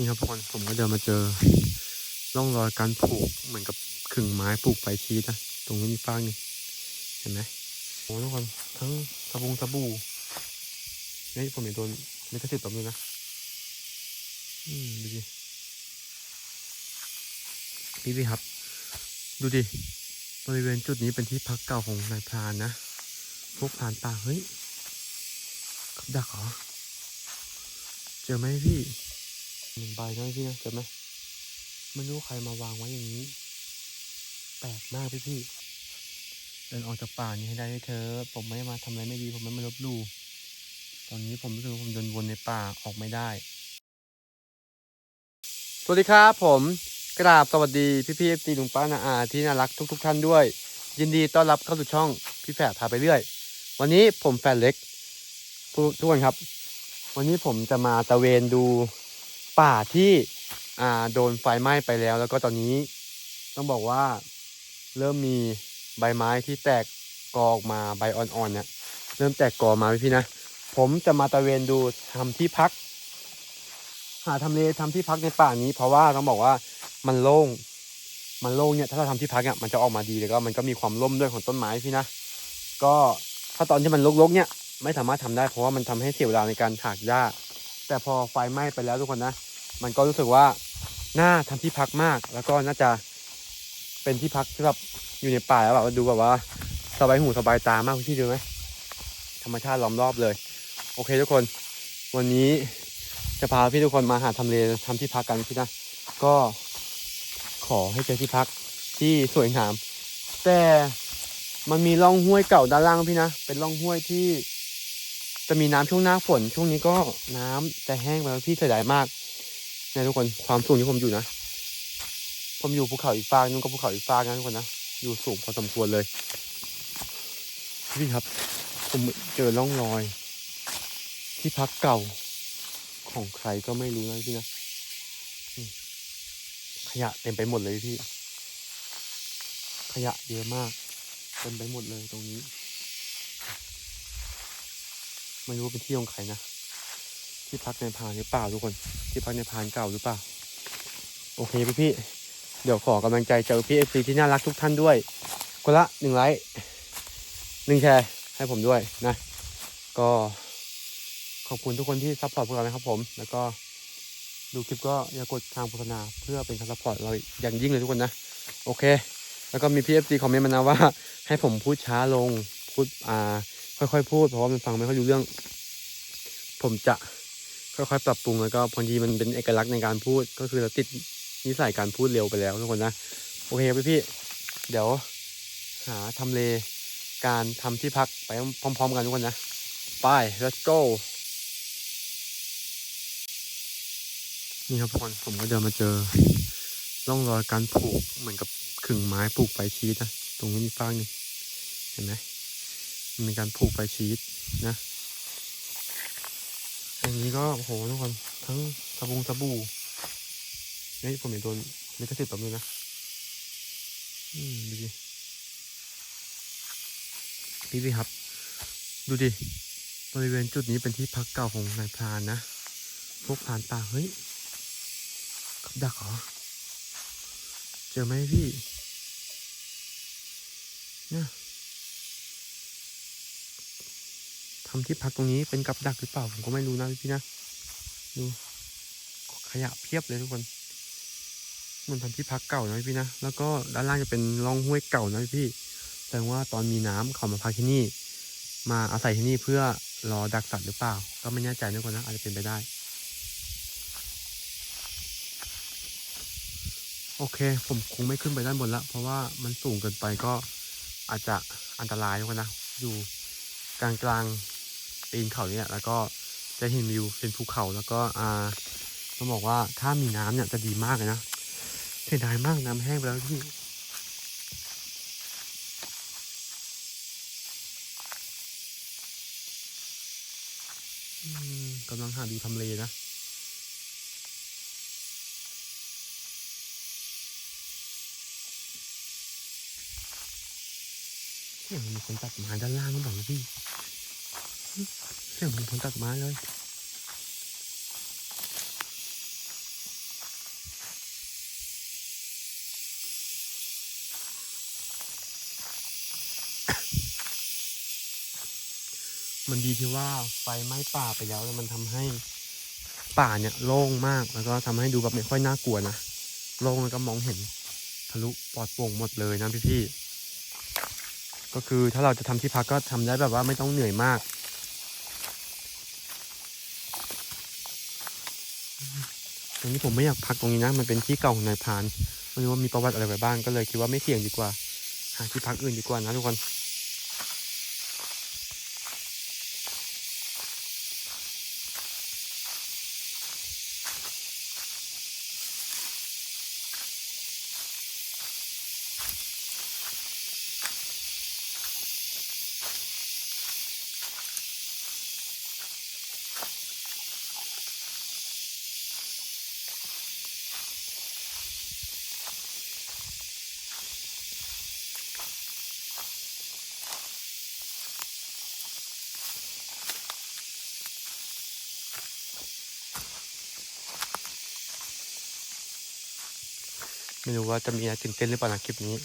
นี่ครับทุกคนผมก็เดินมาเจอร่องรอยการผูกเหมือนกับขึงไม้ผูกไฟชีสนะตรงนี้มีฟางนี่เห็นไหมโอ้ทุกคนทั้งสบงสบู่นี่ผมเห็นโดนไม่กระสิบตบเลยนะ อืมดูดิพี่พี่ครับ ดูดิบริเวณจุดนี้เป็นที่พักเก่าของนายพรานนะ พวกพรานป่าเฮ้ยกับดักเหรอ เจอไหมพี่ หนึ่งใบนะพี่นะเจอไหมไม่รู้ใครมาวางไว้อย่างนี้ แปลกมากพี่พี่เดินออกจากป่านี้ให้ได้เธอะผมไม่มาทำอะไรไม่ดี ผมไม่มาลบลู่ตอนนี้ผมรู้สึกว่าผมเดินวนในป่าออกไม่ได้ สวัสดีครับผมกราบสวัสดีพี่พี่เอฟซีลุงป้านาอาที่น่ารักทุกๆท่านด้วย ยินดีต้อนรับเข้าสู่ช่องพี่แฝดพาไปเรื่อย วันนี้ผมแฟนเล็กทุกทุกคนครับ วันนี้ผมจะมาตะเวนดู ป่าที่โดนไฟไหม้ไปแล้ว แล้วก็ตอนนี้ต้องบอกว่าเริ่มมีใบไม้ที่แตกกอออกมาใบอ่อนๆเนี่ยเริ่มแตกกอมาพี่นะ ผมจะมาตะเวนดูทำที่พัก หาทำเลทำที่พักในป่านี้ เพราะว่าต้องบอกว่ามันโล่งมันโล่งเนี่ยถ้าเราทำที่พักเนี่ยมันจะออกมาดีแล้วก็มันก็มีความร่มด้วยของต้นไม้พี่นะ ก็ถ้าตอนที่มันรกๆเนี่ยไม่สามารถทำได้เพราะว่ามันทำให้เสียเวลาในการถากหญ้า แต่พอไฟไหม้ไปแล้วทุกคนนะ มันก็รู้สึกว่าน่าทำที่พักมาก แล้วก็น่าจะเป็นที่พักที่แบบอยู่ในป่าแล้วแบบดูแบบว่าสบายหูสบายตามากพี่ดูไหมธรรมชาติล้อมรอบเลย โอเคทุกคน วันนี้จะพาพี่ทุกคนมาหาทำเลทำที่พักกันพี่นะ ก็ขอให้เจอที่พักที่สวยงาม แต่มันมีร่องห้วยเก่าด้านล่างพี่นะ เป็นร่องห้วยที่จะมีน้ำช่วงหน้าฝน ช่วงนี้ก็น้ำจะแห้งไปแล้วพี่เสียดายมาก เนี่ยทุกคนความสูงที่ผมอยู่นะ ผมอยู่ภูเขาอีกฟากนู้นก็ภูเขาอีกฟากนะทุกคนนะ อยู่สูงพอสมควรเลย พี่ครับ ผมเจอร่องรอย ที่พักเก่าของใครก็ไม่รู้นะพี่นะ ขยะเต็มไปหมดเลยพี่ ขยะเยอะมากเต็มไปหมดเลยตรงนี้ ไม่รู้เป็นที่ของใครนะ ที่พักในพานหรือเปล่าทุกคน ที่พักในพานเก่าหรือเปล่า โอเคพี่พี่เดี๋ยวขอกำลังใจจากพี่เอฟซีที่น่ารักทุกท่านด้วยคนละหนึ่งไลค์หนึ่งแชร์ให้ผมด้วยนะ ก็ขอบคุณทุกคนที่ซัพพอร์ตพวกเรานะครับผม แล้วก็ดูคลิปก็อย่ากดทางโฆษณาเพื่อเป็นการซัพพอร์ตเราอย่างยิ่งเลยทุกคนนะ โอเค แล้วก็มีพี่เอฟซีคอมเมนต์มานะว่า ให้ผมพูดช้าลงพูดอ่าค่อยๆ พูดเพราะว่ามันฟังไม่ค่อยรู้เรื่อง ผมจะ ค่อยๆปรับปรุงแล้วก็บางทีมันเป็นเอกลักษณ์ในการพูดก็คือเราติดนิสัยการพูดเร็วไปแล้วทุกคนนะโอเคพี่พี่เดี๋ยวหาทำเลการทำที่พักไปพร้อม ๆ กันทุกคนนะไป let's go นี่ครับทุกคนผมก็เดินมาเจอร่องรอยการผูกเหมือนกับขึงไม้ผูกไฟชีสนะตรงนี้มีฟางนี่เห็นไหมมันเป็นการผูกไฟชีสนะ อันนี้ก็โอ้โหทุกคนทั้งสบงสบู่นี่ผมเห็นโดนม่กระสิบตบเลยนะ อืมดูดิพี่พี่ครับ ดูดิบริเวณจุดนี้เป็นที่พักเก่าของนายพรานนะ พวกพรานป่าเฮ้ยกับดักเหรอ เจอไหมพี่เนี่ย ทำที่พักตรงนี้เป็นกับดักหรือเปล่าผมก็ไม่รู้นะพี่นะดูขยะเพียบเลยทุกคนเหมันทำที่พักเก่านะพี่นะแล้วก็ด้านล่างจะเป็นร่องห้วยเก่านะพี่แสดงว่าตอนมีน้ำเขามาพักที่นี่ มาอาศัยที่นี่เพื่อรอดักสัตว์หรือเปล่า ก็ไม่แน่ใจนะทุกคนนะอาจจะเป็นไปได้ โอเค ผมคงไม่ขึ้นไปด้านบนละเพราะว่ามันสูงเกินไปก็อาจจะอันตรายทุกคนนะอยู่กลางกลาง ตีนเขาเนี่ยแล้วก็จะเห็นวิวเป็นภูเขาแล้วก็อ่าต้องบอกว่าถ้ามีน้ำเนี่ยจะดีมากเลยนะเสียดายมากน้ำแห้งไปแล้วพี่กำลังหาดูทำเลนะเสียงมันมีคนตัดไม้ด้านล่างนั่นบอกพี่ เสียงมือนคนตัดม้เลยมันดีที่ว่าไฟไหม้ป่าไปแล้วแล้วมันทำให้ป่าเนี่ยโล่งมากแล้วก็ทำให้ดูแบบไม่ค่อยน่ากลัวนะโล่งแล้วก็มองเห็นทะลุปลอดโปร่งหมดเลยนะพี่ๆก็คือถ้าเราจะทำที่พักก็ทำได้แบบว่าไม่ต้องเหนื่อยมาก รงนี้ผมไม่อยากพักตรงนี้นะ มันเป็นที่เก่าของนายพรานไม่รู้ว่ามีประวัติอะไรไว้บ้างก็เลยคิดว่าไม่เสี่ยงดีกว่า หาที่พักอื่นดีกว่านะทุกคน ไม่รู้ว่าจะมีอะไรตื่นเต้นหรือเปล่านะคลิปนี้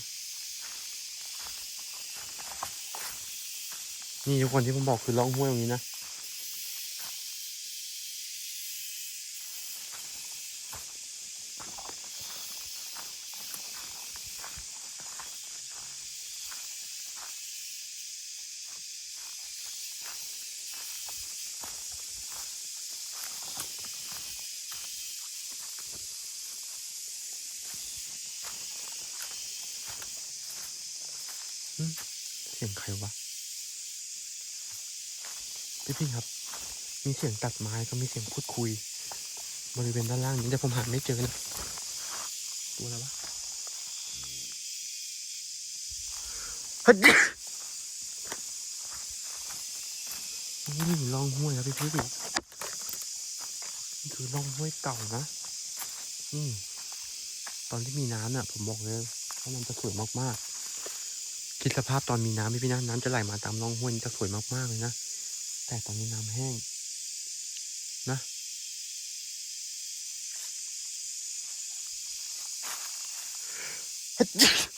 นี่ทุกคนที่ผมบอกคือล่องห้วยตรงนี้นะ เสียงใครวะ พี่พี่ครับ มีเสียงตัดไม้ก็มีเสียงพูดคุย บริเวณด้านล่างนี้แต่ผมหาไม่เจอนะ ตัวอะไรวะเฮ้ยนี่ร่องห้วยครับพี่พี่นี่คือร่องห้วยเก่านะนี่ตอนที่มีน้ำน่ะผมบอกเลยว่ามันจะสวยมากๆ คิดสภาพตอนมีน้ำพี่พี่นะน้ำจะไหลมาตามร่องห้วยจะสวยมากๆเลยนะ แต่ตอนนี้น้ำแห้ง นะ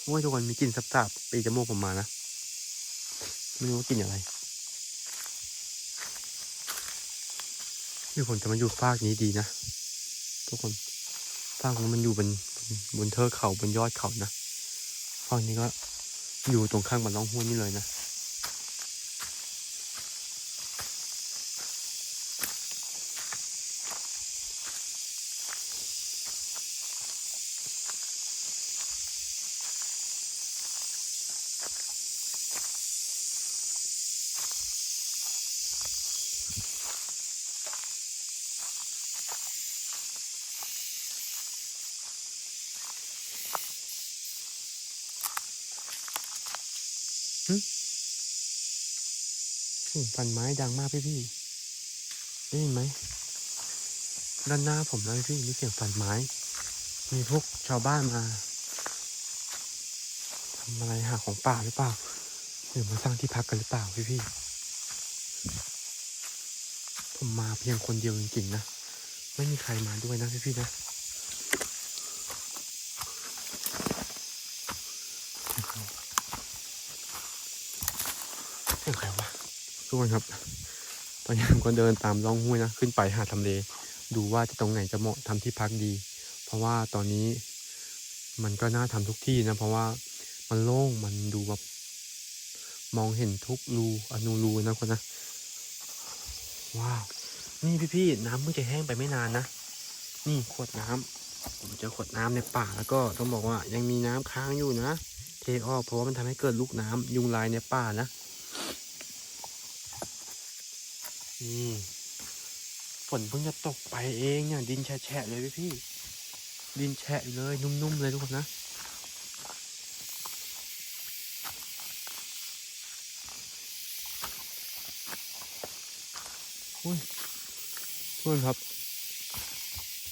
โอ้ยทุกคนมีกลิ่นสับสาบๆปีจมูกผมมานะไม่รู้ว่ากลิ่นอะไรนี่ผมจะมาอยู่ฟากนี้ดีนะทุกคนฟากนี้มันอยู่บนบนเทือกเขาบนยอดเขานะฟากนี้ก็ อยู่ตรงข้างบันล้องห้วยนี่เลยนะ ฟันไม้ดังมากพี่พี่ได้ยินไหมด้านหน้าผมนะพี่มีเสียงฟันไม้ มีพวกชาวบ้านมาทำอะไรหาของป่าหรือเปล่าหรือมาสร้างที่พักกันหรือเปล่าพี่พี่ผมมาเพียงคนเดียวจริงๆนะ ไม่มีใครมาด้วยนะพี่พี่นะ เสียงใครวะ ทุกคนครับตอนนี้ผมก็เดินตามร่องห้วยนะ ขึ้นไปหาทำเล ดูว่าจะตรงไหนจะเหมาะทำที่พักดี เพราะว่าตอนนี้มันก็น่าทำทุกที่นะ เพราะว่ามันโล่งมันดูแบบมองเห็นทุกรูอนูรูนะคนนะ ว้าว นี่พี่ๆน้ำเพิ่งจะแห้งไปไม่นานนะ นี่ขวดน้ำผมเจอขวดน้ำในป่าแล้วก็ต้องบอกว่ายังมีน้ำค้างอยู่นะ เทออกเพราะว่ามันทำให้เกิดลูกน้ำยุงลายในป่านะ นี่ฝนเพิ่งจะตกไปเองเนี่ยดินแฉะเลยพี่พี่ ดินแฉะเลยนุ่มๆเลยทุกคนนะอุ้ยทุกคนครับ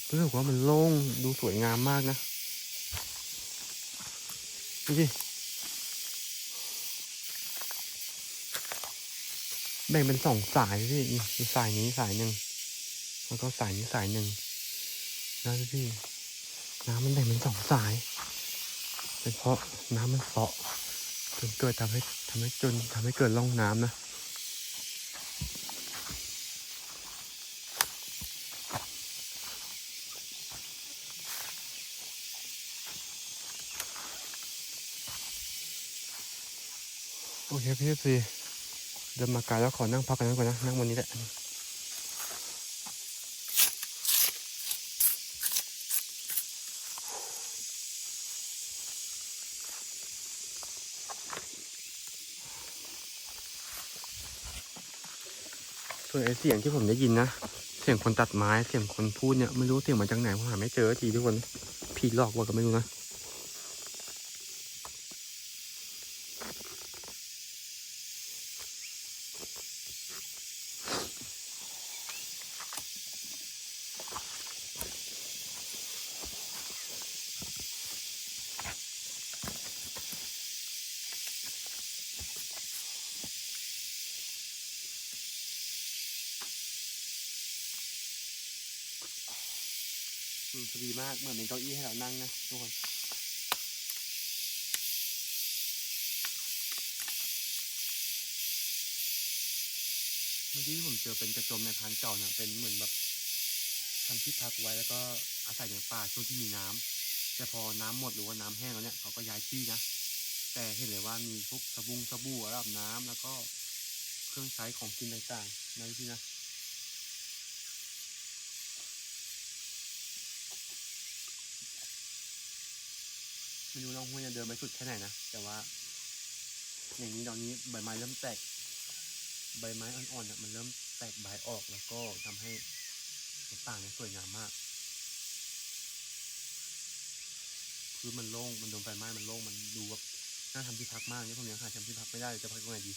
รู้สึกว่ามันโล่งดูสวยงามมากนะดูสิ แบ่งเป็นสองสายพี่นี่สายนี้สายหนึ่งแล้วก็สายนี้สายหนึ่งนะพี่น้ำมันแบ่งเป็นสองสาย เป็นเพราะน้ำมันเสาะจนเกิดทำให้ทำให้จนทำให้เกิดร่องน้ำนะโอเคพี่สี เดินมาไกลแล้วขอนั่งพักกันก่อนนะ นั่งบนนี้แหละส่วนไอเสียงที่ผมได้ยินนะ เสียงคนตัดไม้ เสียงคนพูดเนี่ย ไม่รู้เสียงมาจากไหนผมหาไม่เจอทีทุกคนผีหลอกว่าก็ไม่รู้นะ อืมพอดีมากเหมือนเป็นเก้าอี้ให้เรา นะทุกคนเมื่อกี้ผมเจอเป็นกระโจมในพรานเก่าเนี่ยเป็นเหมือนแบบทำที่พักไว้แล้วก็อาศัยในป่าช่วงที่มีน้ำแต่พอน้ำหมดหรือว่าน้ำแห้งแล้วเนี่ยเขาก็ย้ายที่นะ แต่เห็นเลยว่ามีพวกสบุงสบู่อาบน้ำแล้วก็เครื่องใช้ของกินต่างๆนะพี่นะ ไม่รู้น้องห้วยจะเดินไปสุดแค่ไหนนะ แต่ว่า อย่างนี้ตอนนี้ใบไม้เริ่มแตก ใบไม้อ่อนๆน่ะมันเริ่มแตกใบออกแล้วก็ทำให้ต่าเนี่ยสวยงามมาก คือมันโล่ง มันโดนไฟไหม้ มันโล่ง มันดูแบบน่าทำที่พักมากเนี่ยผมยังหาทำที่พักไม่ได้จะพักตรงไหนดี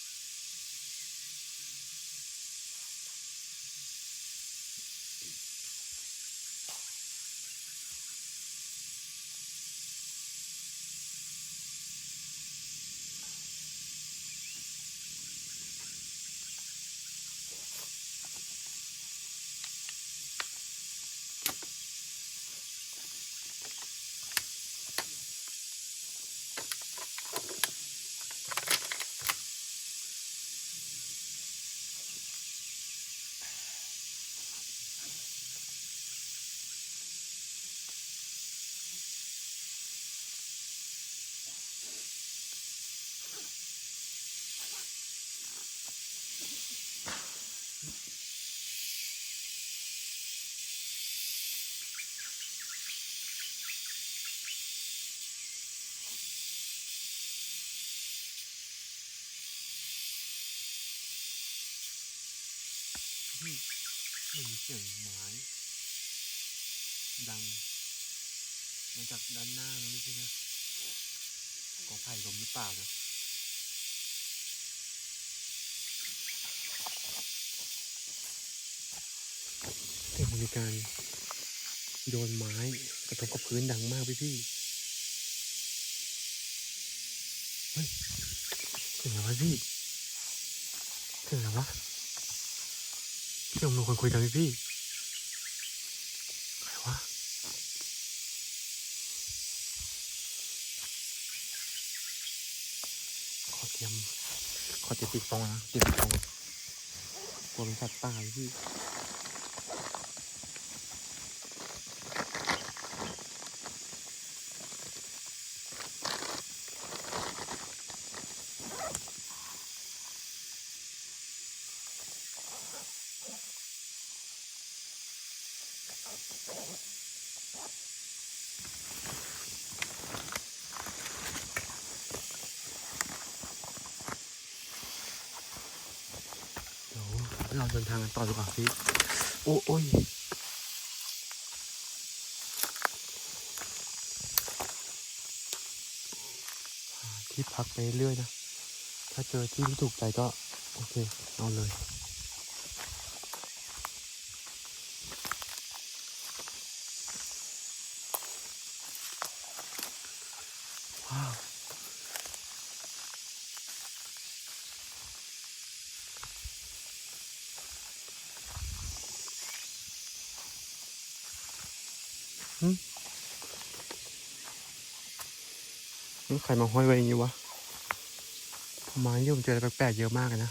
เฮ้ยมันมีเสียงไม้ังมาจากด้านหน้านะพี่นะกอไผ่ลมหรือเปล่านะเสียงบริการโยนไม้กระทบกับพื้นดังมากพี่พี่เฮ้ยเสียงอะไรวะพี่เสียงอะไรวะพี่ผมมีคนคุยกันพี่พี่ใครวะขอเตรียม จะติดตรงนะติดตรงกลัวมันสัตว์ตายพี่เดี๋ยวเรางกันต่อดีกว่าพี่โอ้โอ้ยที่พักไปเรื่อยนะ ถ้าเจอที่ที่ถูกใจก็ โอเค เอาเลยว้าว นี่ใครมาห้อยไว้อย่างนี้วะไม้ที่ผมเจออะไรแปลกๆเยอะมากเลยนะ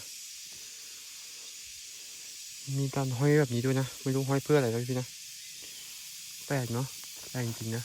มีการห้อยแบบนี้ด้วยนะ ไม่รู้ห้อยเพื่ออะไรแล้วพี่นะ แปลกเนาะ แปลกจริงนะ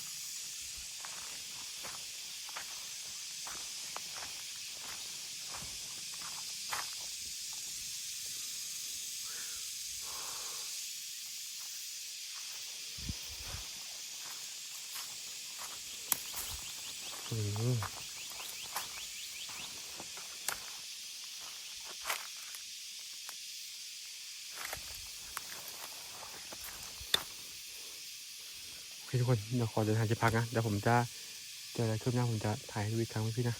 ทุกคนเดี๋ยวขอเดินทางที่พักนะเดี๋ยวผมจะเจออะไรคืบหน้าผมจะถ่ายให้ดูอีกครั้งให้พี่นะ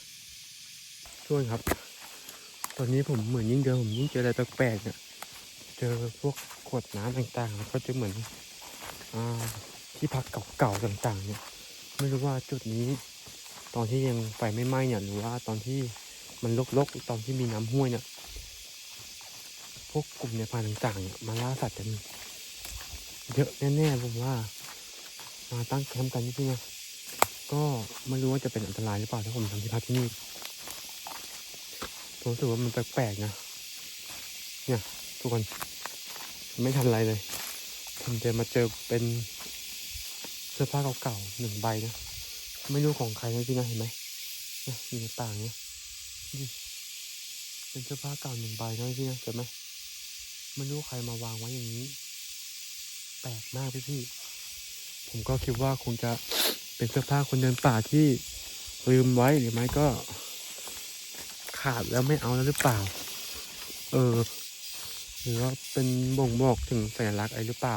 ช่วยครับ ตอนนี้ผมเหมือนยิ่งเดินผมยิ่งเจออะไรแปลกๆเนี่ยเจอพวกขวดน้ำต่างๆแล้วก็จะเหมือนอ่าที่พักเก่าๆต่างๆ เนี่ย ไม่รู้ว่าจุดนี้ ตอนที่ยังไฟไม่ไหม้เนี่ยหรือว่าตอนที่มันลกๆตอนที่มีน้ำห้วยเนี่ยพวกกลุ่มในพรานต่างๆเนี่ยมาล่าสัตว์กันเยอะแน่ๆผมว่า มาตั้งแคมป์กันที่นี่นะก็ไม่รู้ว่าจะเป็นอันตรายหรือเปล่าถ้าผมทำที่พักที่นี่ผมรู้สึกว่ามันแปลกๆนะ เนี่ยทุกคนไม่ทันไรเลย ผมจอมาเจอเป็นเสื้อผ้าเก่าๆหนึ่งใบนะไม่รู้ของใครนะพี่นะเห็นไหมเนี่ยอยู่ในป่าเนี่ยเป็นเสื้อผ้าเก่าหนึ่งใบนะพี่นะเห็นไหมไม่รู้ใครมาวางไว้อย่างนี้ แปลกมากพี่พี่ ผมก็คิดว่าคงจะเป็นเสื้อผ้าคนเดินป่าที่ลืมไว้หรือไม่ก็ ขาดแล้วไม่เอาแล้วหรือเปล่า เออ หรือว่าเป็นบ่งบอกถึงสัญลักษณ์อะไรหรือเปล่า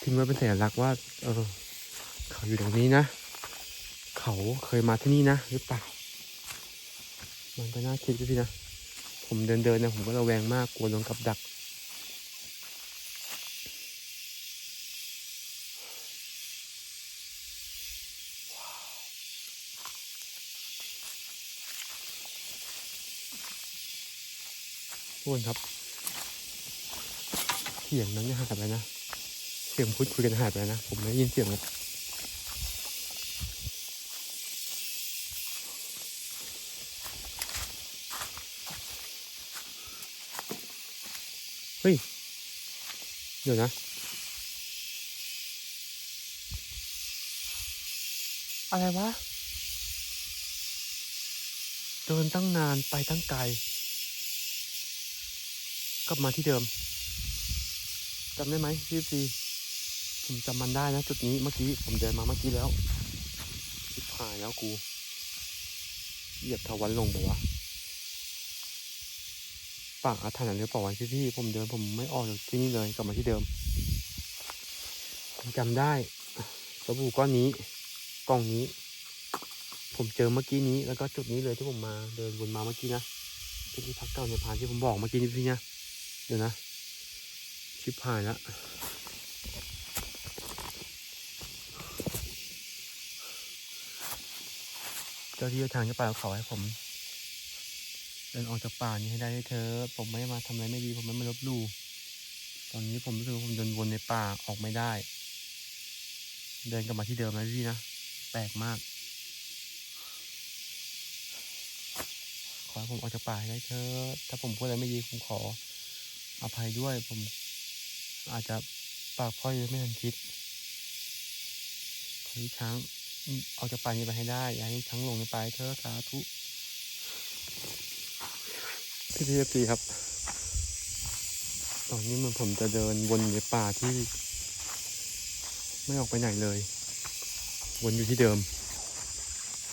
ทิ้งไว้เป็นสัญลักษณ์ว่า เออ เขาอยู่ตรงนี้นะ เขาเคยมาที่นี่นะหรือเปล่า มันก็น่าคิดพี่นะ ผมเดินเดินนะผมก็ระแวงมากกลัวโดนกับดัก ทุกคนครับเสียงนั้นเนี่ยหายไปนะเสียงพูดคุยกันหายไปนะผมไม่ได้ยินเสียงเลยเฮ้ย เดี๋ยวนะ อะไรวะ เดินตั้งนานไปตั้งไกล กลับมาที่เดิมจำได้ไหมพี่ซีผมจำมันได้นะจุดนี้เมื่อกี้ผมเดินมาเมื่อกี้แล้วชิบหายแล้วกูเหยียบทวันลงบอกว่าป่าอาถรรพ์หรือเปล่าวะพี่พี่ผมเดินผมไม่ออกจากที่นี่เลยกลับมาที่เดิมผมจำได้สบู่ก้อนนี้กล่องนี้ ผมเจอเมื่อกี้นี้แล้วก็จุดนี้เลยที่ผมมาเดินวนมาเมื่อกี้นะเป็นที่พักเก่าในพานที่ผมบอกเมื่อกี้นี้พี่นะ ดี๋ยวนะ ชิบหายแล้วเจ้าที่เจ้าทางจะป่าเขาให้ผมเดินออกจากป่านี้ให้ได้เธอ ผมไม่มาทำอะไรไม่ดี ผมไม่มาลบลู่ตอนนี้ผมรู้สึกว่าผมเดินวนในป่าออกไม่ได้ เดินกลับมาที่เดิมนะพี่นะ แปลกมาก ขอให้ผมออกจากป่าให้ได้เธอ ถ้าผมพูดอะไรไม่ดีผมขอ อภัยด้วยผม อาจจะปากพ่อยไม่ทันคิดขอให้ช้างอออกจากป่านี้ไปให้ได้ อย่าให้ช้างหลงในป่าเธอสาธุพี่พีเอฟซีครับ ตอนนี้เหมันผมจะเดินวนในป่าที่ ไม่ออกไปไหนเลย วนอยู่ที่เดิม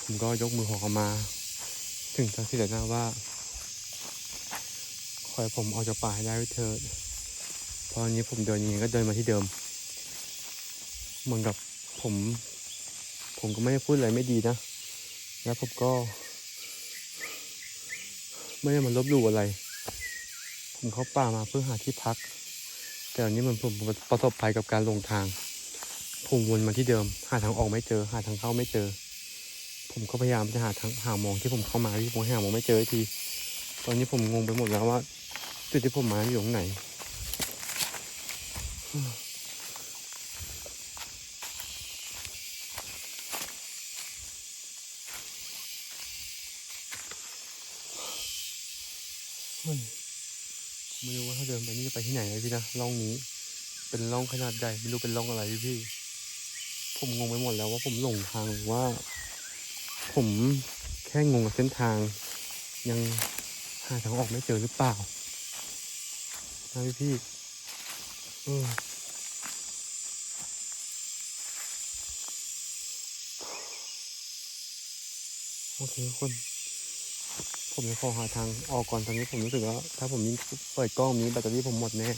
ผมก็ยกมือขอเข้ามา ถึงทางที่เหลือหน้าว่า อให้ผมออกจากป่าให้ได้ด้วเถิดพราะอันนี้ผมเดินยังไงก็เดินมาที่เดิม เหมือนกับผม ผมก็ไม่ได้พูดอะไรไม่ดีนะ แล้วผมก็ ไม่ได้มาลบหลู่อะไร ผมเข้าป่ามาเพื่อหาที่พัก แต่อันนี้มันผมประสบภัยกับการลงทาง ผมวนมาที่เดิม หาทางออกไม่เจอ หาทางเข้าไม่เจอ ผมก็พยายามจะหาทางหามองที่ผมเข้ามาที่ผมหามองไม่เจอทีตอนนี้ผมงงไปหมดแล้วว่า จุดที่ผมมาอยู่ตรงไหนเฮ้ยไม่รู้ว่าถ้าเดินไปนี่จะไปที่ไหนเลยพี่นะร่องนี้ เป็นร่องขนาดใหญ่ไม่รู้เป็นร่องอะไรพี่ ผมงงไปหมดแล้วว่าผมหลงทางหรือว่า ผมแค่งงกับเส้นทาง ยังหาทางออกไม่เจอหรือเปล่า นะพี่พี่เออโอเคทุกคน ผมจะขอหาทางออกก่อนตอนนี้ผมรู้สึกว่าถ้าผมยิงเปิดกล้องนี้แบตเตอรี่ผมหมดแน่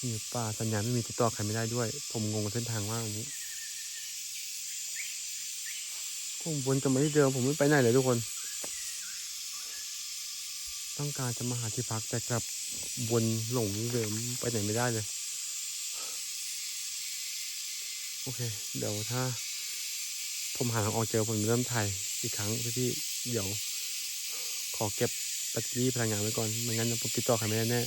อยู่ป่าสัญญาณไม่มีติดต่อใครไม่ได้ด้วย ผมงงกับเส้นทางมากวันนี้ผมวนกลับมาที่เดิมผมไม่ไปไหนเลยทุกคน ต้องการจะมาหาที่พักแต่กลับวนหลงเดิมไปไหนไม่ได้เลย โอเค เดี๋ยวถ้า ผมหาทางออกเจอผมเริ่มถ่ายอีกครั้งพี่ๆเดี๋ยว ขอเก็บแบตเตอรี่พลังงานไว้ก่อนไม่งั้นผมติดต่อใครไม่ได้แน่